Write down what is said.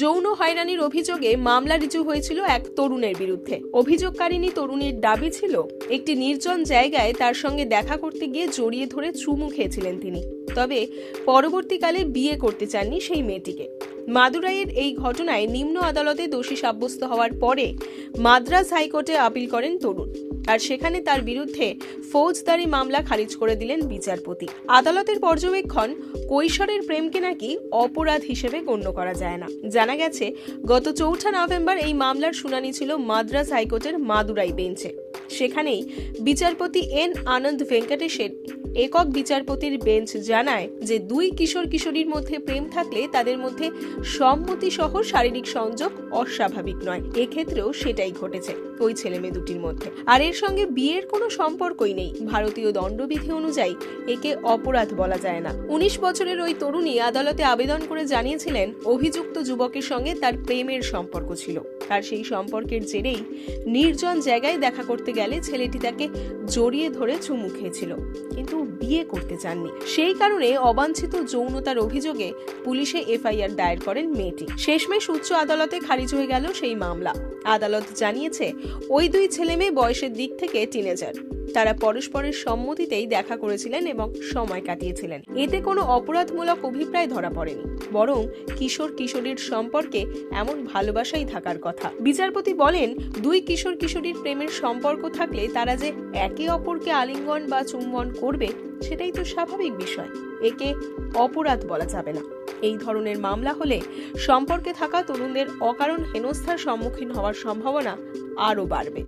যৌন হয়রানির অভিযোগে মামলা রিজু হয়েছিল এক তরুণের বিরুদ্ধে। অভিযোগকারিনী তরুণীর দাবি ছিল, একটি নির্জন জায়গায় তার সঙ্গে দেখা করতে গিয়ে জড়িয়ে ধরে চুমু খেয়েছিলেন তিনি। তবে পরবর্তীকালে বিয়ে করতে চাননি সেই মেয়েটিকে। মাদুরাইয়ের এই ঘটনায় নিম্ন আদালতে দোষী সাব্যস্ত হওয়ার পরে মাদ্রাজ হাইকোর্টে আপিল করেন তরুণ। আর সেখানে তার বিরুদ্ধে ফৌজদারি মামলা খারিজ করে দিলেন বিচারপতি। আদালতের পর্যবেক্ষণ, কৈশোরের প্রেমকে নাকি অপরাধ হিসেবে গণ্য করা যায় না। জানা গেছে, গত চৌঠা নভেম্বর এই মামলার শুনানি ছিল মাদ্রাস হাইকোর্টের মাদুরাই বেঞ্চে। সেখানেই বিচারপতি এন. আনন্দ ভেঙ্কটেশের একক বিচারপতির বেঞ্চ জানায় যে দুই কিশোর কিশোরীর মধ্যে প্রেম থাকলে তাদের মধ্যে সম্মতি সহ শারীরিক সংযোগ অস্বাভাবিক নয়। এক্ষেত্রেও সেটাই ঘটেছে ওই ছেলে মেয়ে দুটির মধ্যে। আর এর সঙ্গে বিয়ের কোনো সম্পর্কই নেই। ভারতীয় দণ্ডবিধি অনুযায়ী একে অপরাধ বলা যায় না। উনিশ বছরের ওই তরুণী আদালতে আবেদন করে জানিয়েছিলেন, অভিযুক্ত যুবকের সঙ্গে তার প্রেমের সম্পর্ক ছিল। আর সেই সম্পর্কের জেরেই নির্জন জায়গায় দেখা করতে গেলে ছেলেটি তাকে জড়িয়ে ধরে চুমু খেয়েছিল। কিন্তু বিয়ে করতে চাননি। সেই কারণে অবাঞ্ছিত যৌনতার অভিযোগে পুলিশে এফআইআর দায়ের করেন মেয়েটি। শেষমেশ উচ্চ আদালতে খারিজ হয়ে গেল সেই মামলা। আদালত জানিয়েছে, ওই দুই ছেলে মেয়ে বয়সের দিক থেকে টিনেজার তারা পরস্পরের সম্মতিতেই দেখা করেছিলেন এবং সময় কাটিয়েছিলেন। এতে কোনো অপরাধমূলক অভিপ্রায় ধরা পড়েনি। বরং কিশোর কিশোরীর সম্পর্কে এমন ভালোবাসাই থাকার কথা। বিচারপতি বলেন, দুই কিশোর কিশোরীর প্রেমের সম্পর্ক থাকলে তারা যে একে অপরকে আলিঙ্গন বা চুম্বন করবে, সেটাই তো স্বাভাবিক বিষয়। একে অপরাধ বলা যাবে না। এই ধরনের মামলা হলে সম্পর্কে থাকা তরুণদের অকারণ হেনস্থার সম্মুখীন হওয়ার সম্ভাবনা আরও বাড়বে।